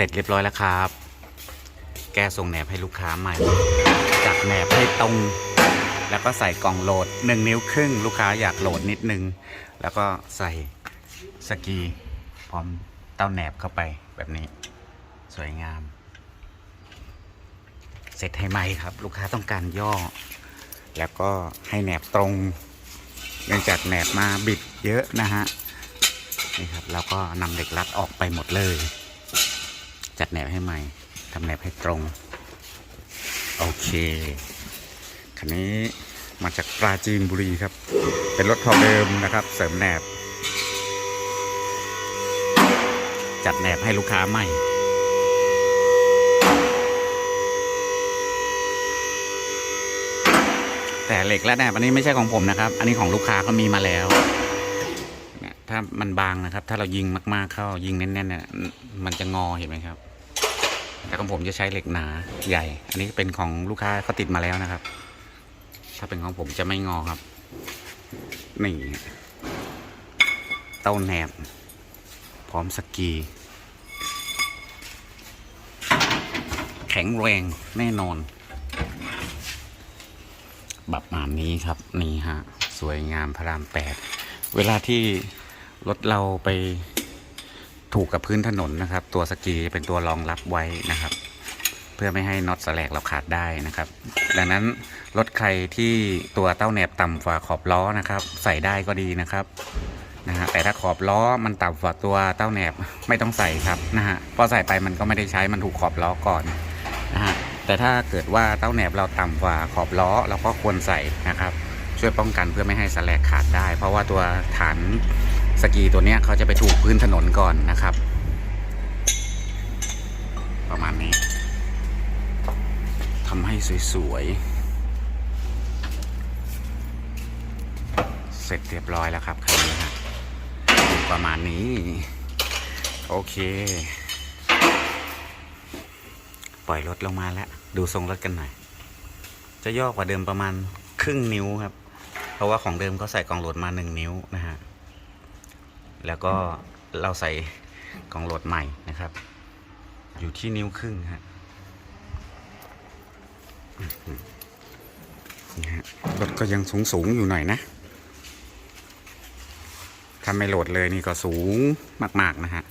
เสร็จเรียบร้อยแล้วครับ แก้ทรงแหนบให้ลูกค้าใหม่ จัดแหนบให้ตรง แล้วก็ใส่กล่องโหลด 1 นิ้วครึ่ง ลูกค้าอยากโหลดนิดนึง แล้วก็ใส่สกีพร้อมเต้าแหนบเข้าไปแบบนี้ สวยงาม เสร็จให้ใหม่ครับ ลูกค้าต้องการย่อ แล้วก็ให้แหนบตรงเนื่องจากแหนบมาบิดเยอะนะฮะนี่ครับเราก็นำเหล็กรัดออกไปหมดเลย จัดแหนบให้ใหม่ทำแหนบให้ตรง โอเคคันนี้มาจากปราจีนบุรีครับ เป็นรถทอเดิมนะครับ เสริมแหนบ จัดแหนบให้ลูกค้าใหม่แต่เหล็กและแหนบอันนี้ไม่ใช่ของผมนะครับ อันนี้ของลูกค้าเขามีมาแล้ว ถ้ามันบางนะครับ ถ้าเรายิงมากๆเข้ายิงแน่นๆเนี่ยมันจะงอเห็นไหมครับ แต่ของผมจะใช้เหล็กหนาใหญ่ อันนี้เป็นของลูกค้าเขาติดมาแล้วนะครับ ถ้าเป็นของผมจะไม่งอครับ นี่เต้าแหนบ พร้อมสกีแข็งแรงแน่นอน แบบมาณนี้ครับ นี่ฮะ สวยงามพระรามแปด เวลาที่รถเราไป ถูกกับพื้นถนนนะครับ ตัวสกีจะเป็นตัวรองรับไว้นะครับ เพื่อไม่ให้น็อตสแลกเราขาดได้นะครับ ดังนั้นรถใครที่ตัวเต้าแหนบต่ำกว่าขอบล้อนะครับ ใส่ได้ก็ดีนะครับนะฮะแต่ถ้าขอบล้อมันต่ำกว่าตัวเต้าแหนบไม่ต้องใส่ครับนะฮะพราะใส่ไปมันก็ไม่ได้ใช้มันถูกขอบล้อก่อนนะฮะแต่ถ้าเกิดว่าเต้าแหนบเราต่ำกว่าขอบล้อเราก็ควรใส่นะครับ ช่วยป้องกันเพื่อไม่ให้สแลกขาดได้ เพราะว่าตัวฐาน สกีตัวนี้เขาจะไปถูกพื้นถนนก่อนนะครับ ประมาณนี้ทำให้สวยๆ เสร็จเรียบร้อยแล้วครับคันนี้ฮะประมาณนี้ โอเค ปล่อยรถลงมาแล้ว ดูทรงรถกันหน่อย จะย่อกว่าเดิมประมาณครึ่งนิ้วครับ เพราะว่าของเดิมเขาใส่กล่องโหลดมาหนึ่งนิ้วนะฮะ แล้วก็เราใส่กล่องโหลดใหม่นะครับ อยู่ที่นิ้วครึ่งฮะนี่ฮะรถก็ยังสูงสูงอยู่หน่อยนะ ถ้าไม่โหลดเลยนี่ก็สูงมาก ๆ นะฮะ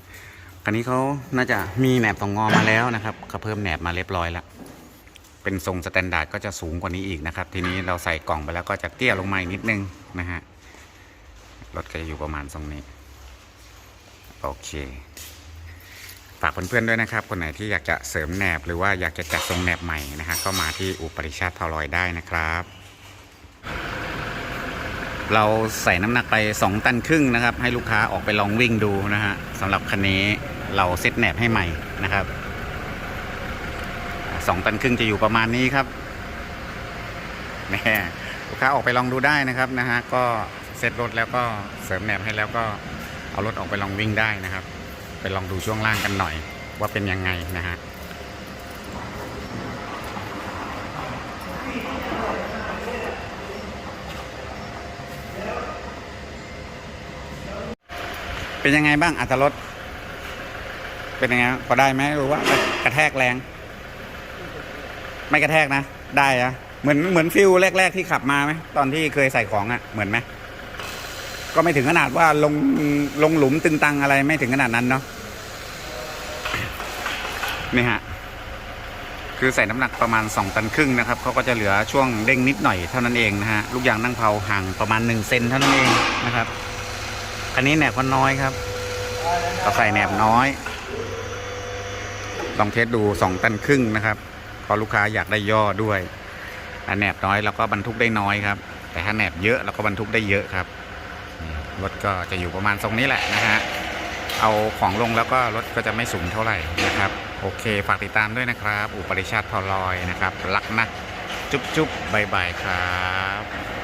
คันนี้เขาน่าจะมีแหนบตองงอมาแล้วนะครับเขาเพิ่มแหนบมาเรียบร้อยแล้ว เป็นทรงสแตนดาร์ดก็จะสูงกว่านี้อีกนะครับ ทีนี้เราใส่กล่องไปแล้วก็จะเตี้ยลงมาอีกนิดนึงนะฮะ รถก็จะอยู่ประมาณทรงนี้ โอเค ฝากเพื่อนๆด้วยนะครับ คนไหนที่อยากจะเสริมแหนบ หรือว่าอยากจะจัดทรงแหนบใหม่นะฮะก็มาที่อุปริชาติทอลอยได้นะครับ เราใส่น้ำหนักไป 2 ตันครึ่งนะครับ ให้ลูกค้าออกไปลองวิ่งดูนะฮะสำหรับคันนี้เราเซตแหนบให้ใหม่นะครับ2ตันครึ่งจะอยู่ประมาณนี้ครับแน่ลูกค้าออกไปลองดูได้นะครับนะฮะก็เซตรถแล้วก็เสริมแหนบให้แล้วก็ เอารถออกไปลองวิ่งได้นะครับ ไปลองดูช่วงล่างกันหน่อย ว่าเป็นยังไงนะฮะเป็นยังไงบ้างอัตรถรสเป็นยังไงพอได้ไหมหรือว่ากระแทกแรง ไม่กระแทกนะ ได้อะเหมือนเหมือนฟิลแรก ๆ ที่ขับมาไหมตอนที่เคยใส่ของอะ่ะเหมือนไหม ก็ไม่ถึงขนาดว่าลงลงหลุมตึงตังอะไรไม่ถึงขนาดนั้นเนาะนี่ฮะคือใส่น้ำหนักประมาณ 2 ตันครึ่งนะครับเขาก็จะเหลือช่วงเด้งนิดหน่อยเท่านั้นเองนะฮะลูกยางนั่งเผาห่างประมาณ1เซนเท่านั้นเองนะครับคันนี้แหนบมันน้อยครับเราใส่แหนบน้อย ลองเทสดู 2 ตันครึ่งนะครับพราะลูกค้าอยากได้ย่อด้วยถ้าแหนบน้อยเราก็บรรทุกได้น้อยครับแต่ถ้าแหนบเยอะเราก็บรรทุกได้เยอะครับ รถก็จะอยู่ประมาณตรงนี้แหละนะฮะเอาของลงแล้วก็รถก็จะไม่สูงเท่าไหร่นะครับ โอเค ฝากติดตามด้วยนะครับ อุปริชาติพอลอยนะครับ รักนะ จุ๊บจุ๊บบายบายครับ